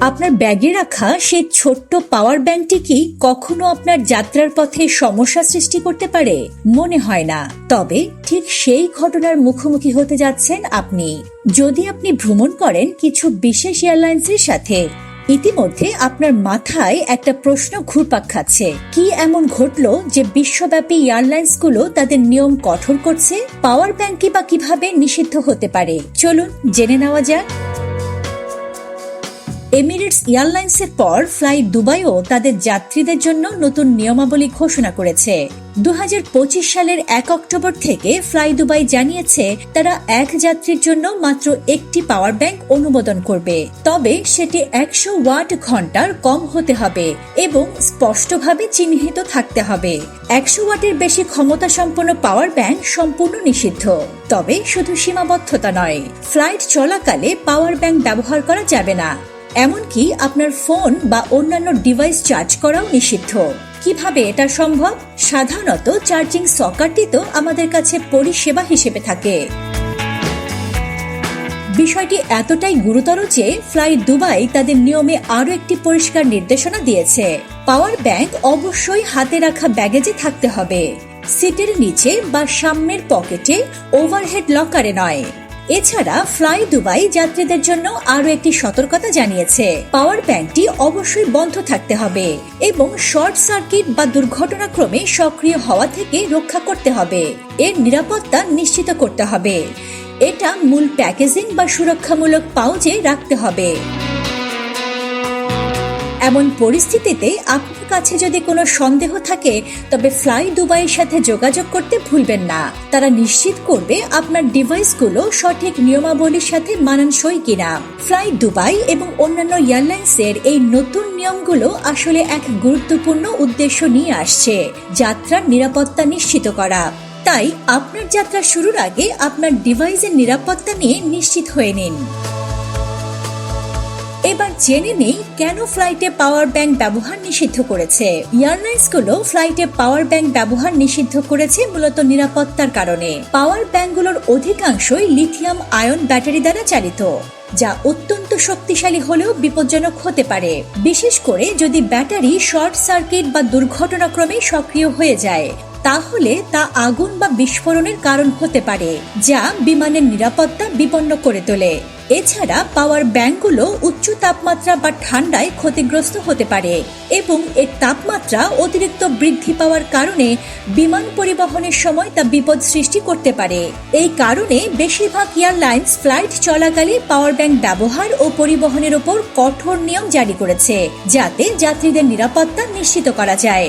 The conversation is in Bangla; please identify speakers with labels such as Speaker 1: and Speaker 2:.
Speaker 1: আপনার ব্যাগে রাখা সেই ছোট্ট পাওয়ার ব্যাংকটি কি কখনো আপনার যাত্রার পথে সমস্যা সৃষ্টি করতে পারে? মনে হয় না। তবে ঠিক সেই ঘটনার মুখোমুখি হতে যাচ্ছেন আপনি। যদি আপনি ভ্রমণ করেন কিছু বিশেষ এয়ারলাইন্সের সাথে, ইতিমধ্যে আপনার মাথায় একটা প্রশ্ন ঘুরপাক খাচ্ছে। কি এমন ঘটলো যে বিশ্বব্যাপী এয়ারলাইন্সগুলো তাদের নিয়ম কঠোর করছে? পাওয়ার ব্যাংকই বা কীভাবে নিষিদ্ধ হতে পারে? চলুন জেনে নেওয়া যাক। এমিরেটস এয়ারলাইন্সের পর ফ্লাই দুবাইও তাদের যাত্রীদের জন্য নতুন নিয়মাবলী ঘোষণা করেছে। দু হাজার পঁচিশ সালের এক অক্টোবর থেকে ফ্লাই দুবাই জানিয়েছে তারা এক যাত্রীর জন্য মাত্র একটি পাওয়ার ব্যাংক অনুমোদন করবে। তবে সেটি একশো ওয়াট ঘণ্টার কম হতে হবে এবং স্পষ্টভাবে চিহ্নিত থাকতে হবে। একশো ওয়াটের বেশি ক্ষমতা সম্পন্ন পাওয়ার ব্যাংক সম্পূর্ণ নিষিদ্ধ। তবে শুধু সীমাবদ্ধতা নয়, ফ্লাইট চলাকালে পাওয়ার ব্যাংক ব্যবহার করা যাবে না। এমনকি আপনার ফোন বা অন্যান্য ডিভাইস চার্জ করাও নিষিদ্ধ। কীভাবে এটা সম্ভব? সাধারণত চার্জিং সকারটি তো আমাদের কাছে পরিষেবা হিসেবে থাকে। বিষয়টি এতটাই গুরুতর যে ফ্লাই দুবাই তাদের নিয়মে আরও একটি পরিষ্কার নির্দেশনা দিয়েছে। পাওয়ার ব্যাংক অবশ্যই হাতে রাখা ব্যাগেজে থাকতে হবে। সিটের নিচে বা সামনের পকেটে ওভারহেড লকারে নয়। এছাড়া ফ্লাই দুবাই যাত্রীদের জন্য আরও একটি সতর্কতা জানিয়েছে। পাওয়ার ব্যাংকটি অবশ্যই বন্ধ থাকতে হবে এবং শর্ট সার্কিট বা দুর্ঘটনাক্রমে সক্রিয় হওয়া থেকে রক্ষা করতে হবে। এর নিরাপত্তা নিশ্চিত করতে হবে। এটা মূল প্যাকেজিং বা সুরক্ষামূলক পাউচে রাখতে হবে। এমন পরিস্থিতিতে আপনার কাছে যদি কোনো সন্দেহ থাকে, তবে ফ্লাই দুবাইয়ের সাথে যোগাযোগ করতে ভুলবেন না। তারা নিশ্চিত করবে আপনার ডিভাইসগুলো সঠিক নিয়মাবলীর সাথে মানানসই কিনা। ফ্লাই দুবাই এবং অন্যান্য এয়ারলাইন্সের এই নতুন নিয়মগুলো আসলে এক গুরুত্বপূর্ণ উদ্দেশ্য নিয়ে আসছে যাত্রার নিরাপত্তা নিশ্চিত করা। তাই আপনার যাত্রা শুরুর আগে আপনার ডিভাইসের নিরাপত্তা নিয়ে নিশ্চিত হয়ে নিন। এবার জেনে নেই কেন ফ্লাইটে পাওয়ার ব্যাংক ব্যবহার নিষিদ্ধ করেছে। এয়ারলাইন্সগুলো ফ্লাইটে পাওয়ার ব্যাংক ব্যবহার নিষিদ্ধ করেছে মূলত নিরাপত্তার কারণে। পাওয়ার ব্যাংকগুলোর অধিকাংশই লিথিয়াম আয়ন ব্যাটারি দ্বারা চালিত, যা অত্যন্ত শক্তিশালী হলেও বিপজ্জনক হতে পারে। বিশেষ করে যদি ব্যাটারি শর্ট সার্কিট বা দুর্ঘটনাক্রমে সক্রিয় হয়ে যায় তাহলে তা আগুন বা বিস্ফোরণের কারণ হতে পারে, যা বিমানের নিরাপত্তা বিপন্ন করে তোলে। এছাড়া পাওয়ার ব্যাংকগুলো উচ্চ তাপমাত্রা বা ঠান্ডায় ক্ষতিগ্রস্ত হতে পারে এবং এর তাপমাত্রা অতিরিক্ত বৃদ্ধি পাওয়ার কারণে বিমান পরিবহনের সময় তা বিপদ সৃষ্টি করতে পারে। এই কারণে বেশিরভাগ এয়ারলাইন্স ফ্লাইট চলাকালে পাওয়ার ব্যাংক ব্যবহার ও পরিবহনের ওপর কঠোর নিয়ম জারি করেছে, যাতে যাত্রীদের নিরাপত্তা নিশ্চিত করা যায়।